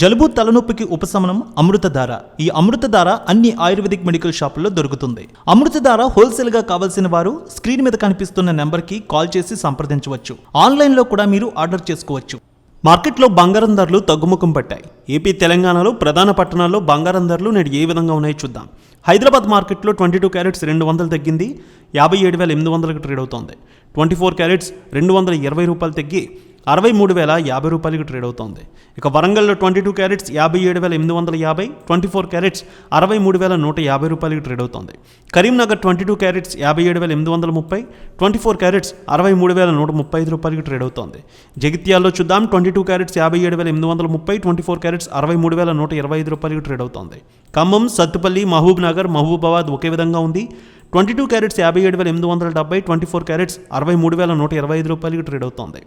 జలుబు తలనొప్పికి ఉపశమనం అమృతధార. ఈ అమృతధార అన్ని ఆయుర్వేదిక్ మెడికల్ షాపుల్లో దొరుకుతుంది. అమృతధార హోల్సేల్గా కావాల్సిన వారు స్క్రీన్ మీద కనిపిస్తున్న నెంబర్కి కాల్ చేసి సంప్రదించవచ్చు. ఆన్లైన్లో కూడా మీరు ఆర్డర్ చేసుకోవచ్చు. మార్కెట్లో బంగారం ధరలు తగ్గుముఖం పట్టాయి. ఏపీ తెలంగాణలో ప్రధాన పట్టణాల్లో బంగారం ధరలు నేడు ఏ విధంగా ఉన్నాయో చూద్దాం. హైదరాబాద్ మార్కెట్లో ట్వంటీ టూ క్యారెట్స్ రెండు వందలు తగ్గింది. యాభై ఏడు వేల ఎనిమిది వందలకు ట్రేడ్ అవుతోంది. ట్వంటీ ఫోర్ క్యారెట్స్ రెండు వందల ఇరవై రూపాయలు తగ్గి అరవై మూడు వేల యాభై రూపాయలకి ట్రేడ్ అవుతోంది. ఇక వరంగల్లో ట్వంటీ టూ క్యారెట్స్ యాభై ఏడు వేల ఎనిమిది వందల యాభై ట్వంటీ ఫోర్ క్యారెట్స్ అరవై మూడు వేల నూట యాభై రూపాయలకి ట్రేడ్ అవుతోంది. కరీంనగర్ ట్వంటీ టూ క్యారెట్స్ యాభై ఏడు వేల ఎనిమిది వందల ముప్పై ట్వంటీ ఫోర్ క్యారెట్స్ అరవై మూడు వేల నూట ముప్పై ఐదు రూపాయలకి ట్రేడ్ అవుతోంది. జగిత్యాల్లో చూద్దాం ట్వంటీ టూ క్యారెట్స్ యాభై ఏడు వేల ఎనిమిది వందల ముప్పై ట్వంటీ ఫోర్ క్యారెట్స్ అరవై మూడు వేల నూట ఇరవై ఐదు రూపాయలకి ట్రేడ్ అవుతోంది. ఖమ్మం సత్తుపల్లి మహబూబ్ నగర్ మహబూబాబాద్ ఒకే విధంగా ఉంది. ట్వంటీ టూ క్యారెట్స్ యాభై ఏడు వేల ఎనిమిది వందల డెబ్బై ట్వంటీ ఫోర్ క్యారెట్స్ అరవై మూడు వేల నూట ఇరవై ఐదు రూపాయలకి ట్రేడ్ అవుతోంది.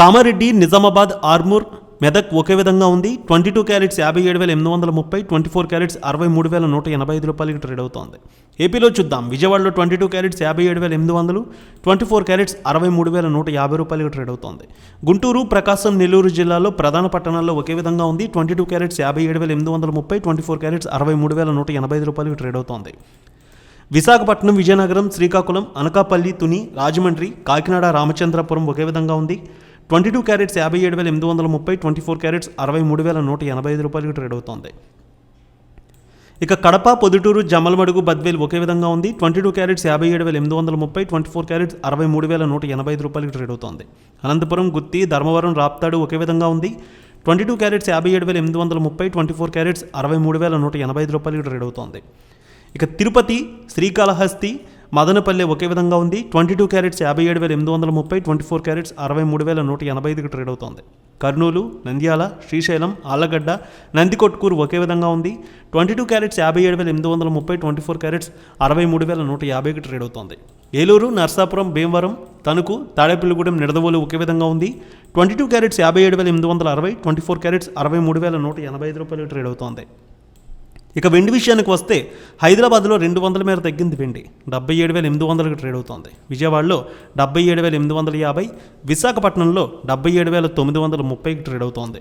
కామారెడ్డి నిజామాబాద్ ఆర్మూర్ మెదక్ ఒకే విధంగా ఉంది. ట్వంటీ టూ క్యారెట్స్ యాభై ఏడు వేల ఎనిమిది వందల ముప్పై ట్వంటీ ఫోర్ క్యారెట్స్ అరవై మూడు వేల నూట ఎనభై ఐదు రూపాయలకి ట్రేడ్ అవుతోంది. ఏపీలో చూద్దాం. విజయవాడలో ట్వంటీ టూ క్యారెట్స్ యాభై ఏడు వేల ఎనిమిది వందలు ట్వంటీ ఫోర్ క్యారెట్స్ అరవై మూడు వేల నూట యాభై రూపాయలకి ట్రేడ్ అవుతోంది. గుంటూరు ప్రకాశం నెల్లూరు జిల్లాలో ప్రధాన పట్టణాల్లో ఒకే విధంగా ఉంది. ట్వంటీ టూ క్యారెట్స్ యాభై ఏడు వేల ఎనిమిది వందల ముప్పై ట్వంటీ ఫోర్ క్యారెట్స్ అరవై మూడు వేల నూట ఎనభై ఐదు రూపాయలకి ట్రేడ్ అవుతోంది. విశాఖపట్నం విజయనగరం శ్రీకాకుళం అనకాపల్లి తుని రాజమండ్రి కాకినాడ రామచంద్రపురం ఒకే విధంగా ఉంది. ట్వంటీ టూ క్యారెట్స్ యాభై ఏడు వేల ఎనిమిది వందల ముప్పై ట్వంటీ ఫోర్ క్యారెట్స్ అరవై మూడు వేల నూట ఎనభై ఐదు రూపాయలకి ట్రేడ్ అవుతోంది. ఇక కడప పొదుటూరు జమలమడుగు బద్వేల్ ఒకే విధంగా ఉంది. ట్వంటీ టూ క్యారెట్స్ యాభై ఏడు వేల ఎనిమిది వందల ముప్పై ట్వంటీ ఫోర్ క్యారెట్స్ అరవై మూడు వేల నూట ఎనభై ఐదు రూపాయలకి ట్రేడ్ అవుతోంది. అనంతపురం గుత్తి ధర్మవరం రాప్తాడు ఒకే విధంగా ఉంది. ట్వంటీ టూ క్యారెట్స్ యాభై ఏడు వేల ఎనిమిది వందల ముప్పై ట్వంటీ ఫోర్ క్యారెట్స్ అరవై మూడు వేల నూట ఎనభై ఐదు రూపాయలకి ట్రేడ్ అవుతోంది. ఇక తిరుపతి శ్రీకాళహస్తి మదనపల్లె ఒకే విధంగా ఉంది. ట్వంటీ టూ క్యారెట్స్ యాభై ఏడు వేల ఎనిమిది వందల ముప్పై ట్వంటీ ఫోర్ క్యారెట్స్ అరవై మూడు వేల నూట ఎనభై ఐదుకి ట్రేడ్ అవుతోంది. కర్నూలు నంద్యాల శ్రీశైలం ఆలగడ్డ నందికొట్కూరు ఒకే విధంగా ఉంది. ట్వంటీ టూ క్యారెట్స్ యాభై ఏడు వేల ఎనిమిది వందల ముప్పై ట్వంటీ ఫోర్ క్యారెట్స్ అరవై మూడు వేల నూట యాభైకి ట్రేడ్ అవుతోంది. ఏలూరు నర్సాపురం భీమవరం తణుకు తాడేపల్లిగూడెం నిడదవోలు ఒకే విధంగా ఉంది. ట్వంటీ టూ క్యారెట్స్ యాభై ఏడు వేల ఎనిమిది వందల అరవై ట్వంటీ ఫోర్ క్యారెట్స్ అరవై మూడు వేల నూట ఎనభై ఐదు రూపాయలు ట్రేడ్ అవుతోంది. ఇక వెండి విషయానికి వస్తే హైదరాబాద్లో రెండు వందల మేర తగ్గింది వెండి. డెబ్బై ఏడు వేల ఎనిమిది వందలకు ట్రేడ్ అవుతోంది. విజయవాడలో డెబ్బై ఏడు వేల ఎనిమిది వందల యాభై విశాఖపట్నంలో డెబ్బై ఏడు వేల తొమ్మిది వందల ముప్పైకి ట్రేడ్ అవుతోంది.